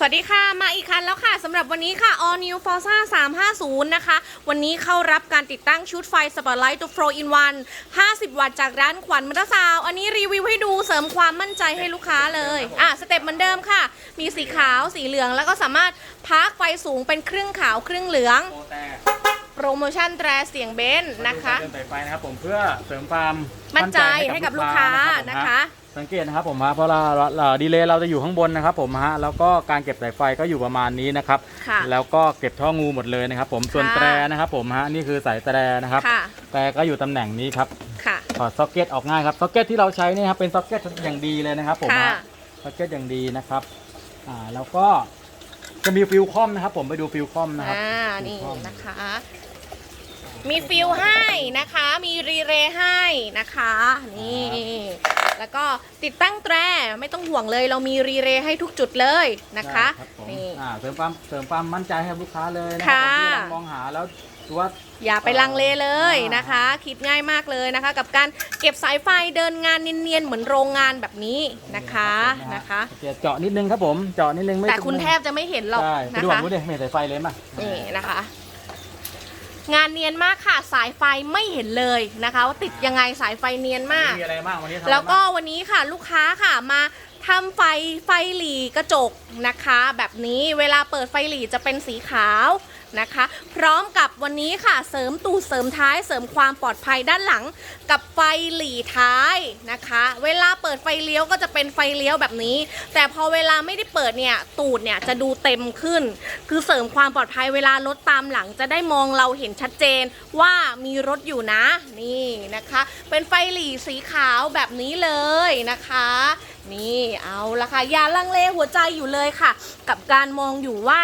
สวัสดีค่ะ มาอีกคันแล้วค่ะสำหรับวันนี้ค่ะ All New Forza 350 นะคะ วันนี้เข้ารับการติดตั้งชุดไฟ Spotlight to Pro in One 50 วัตต์จากร้านขวัญมัตสาว อันนี้รีวิวให้ดูเสริมความมั่นใจให้ลูกค้าเลย อะ สเต็ปเหมือนเดิมค่ะ มีสีขาวสีเหลือง แล้วก็สามารถพักไฟสูงเป็นครึ่งขาวครึ่งเหลือง โปรแต่โปรโมชั่นแตรเสียงเบนซ์นะคะเดินสายไฟนะครับผมเพื่อเสริมความมั่นใจให้กับลูกค้ารับผมนะคะ สังเกตนะครับผมฮะเพราะเราเราดีเลย์เราจะอยู่ข้างบนนะครับผมฮะแล้วก็การเก็บสายไฟก็อยู่ประมาณนี้นะครับ ค่ะแล้วก็เก็บท่องูหมดเลยนะครับ ผมส่วนค่ะแตรนะครับผมฮะนี่คือสายแตรนะครับ ค่ะ แตรก็อยู่ตำแหน่งนี้ครับค่ะ ถอดซ็อกเก็ตออกง่ายครับซ็อกเก็ตที่เราใช้เนี่ยครับเป็นซ็อกเก็ตอย่างดีเลยนะครับผมค่ะ ฮะซ็อกเก็ตอย่างดีนะครับอ่าแล้วก็จะมีฟิวคอมนะครับ ผมไปดูฟิวคอมนะครับ อ่าฟินี่วคอมนะคะ มีฟิลให้นะคะ มีรีเลย์ให้นะคะ นี่ แล้วก็ติดตั้งแตรไม่ต้องห่วงเลย เรามีรีเลย์ให้ทุกจุดเลยนะคะได้รับผมนี่ อ่าเสริมความเสริมความมั่นใจให้กับลูกค้าเลยนะคค่ะรับผมที่กำลังมองหาแล้วดูว่า อย่าไปลังเลเลยนะคะ คิดง่ายมากเลยนะคะ กับการเก็บสายไฟเดินงานเนียนๆเหมือนโรงงานแบบนี้นะคะนะคะ โอเคเจาะนิดนึงครับผม เจาะนิดนึงไม่แต่คุณแทบจะไม่เห็นหรอกใช่ไปนะดูคะดูดิไม่เห็นสายไฟเลยมั้ยนี่นะคะ งานเนียนมากค่ะสายไฟไม่เห็นเลยนะคะ ว่าติดยังไงสายไฟเนียนมาก มีอะไรบ้างวันนี้ทำอะไรแล้วก็บ้างวันนี้ค่ะลูกค้าค่ะมาทำไฟไฟหลีกระจกนะคะ แบบนี้เวลาเปิดไฟหลีจะเป็นสีขาว นะคะ พร้อมกับวันนี้ค่ะเสริมตูดเสริมท้าย เสริมความปลอดภัยด้านหลัง กับไฟหลีท้ายนะคะ เวลาเปิดไฟเลี้ยวก็จะเป็นไฟเลี้ยวแบบนี้ แต่พอเวลาไม่ได้เปิดเนี่ยตูดเนี่ยจะดูเต็มขึ้น คือเสริมความปลอดภัยเวลารถตามหลัง จะได้มองเราเห็นชัดเจนว่ามีรถอยู่นะนี่นะคะ เป็นไฟหลีสีขาวแบบนี้เลยนะคะนี่เอาละค่ะอย่าลังเลหัวใจอยู่เลยค่ะ กับการมองอยู่ว่า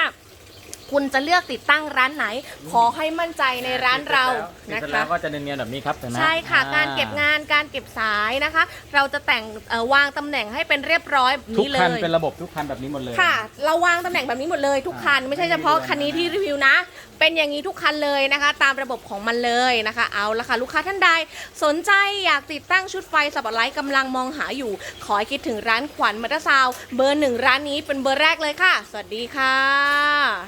คุณจะเลือกติดตั้งร้านไหน ขอให้มั่นใจในร้านเราติดนะเสร็จคะแล้วก็จะเนียนๆแบบนี้ครับเห็นไหมใช่ค่ะอ่การเก็บงานการเก็บสายนะคะ เราจะแต่งเอ่อวางตำแหน่งให้เป็นเรียบร้อยแบบทุกนี้เลคันย เป็นระบบทุกคันแบบนี้หมดเลย ค่ะ เราวางตำแหน่งแบบนี้หมดเลยทุกคันอ่าไม่ใช่เฉพาะคันนี้ที่รีวิวนะ เป็นอย่างนี้ทุกคันเลยนะคะ ตามระบบของมันเลยนะคะ เอาละค่ะ ลูกค้าท่านใด สนใจอยากติดตั้งชุดไฟสปอตไลท์กำลังมองหาอยู่ ขอให้คิดถึงร้านขวัญมัตซาวน์เบอร์หนึ่งร้านนี้เป็นเบอร์แรกเลยค่ะ สวัสดีค่ะ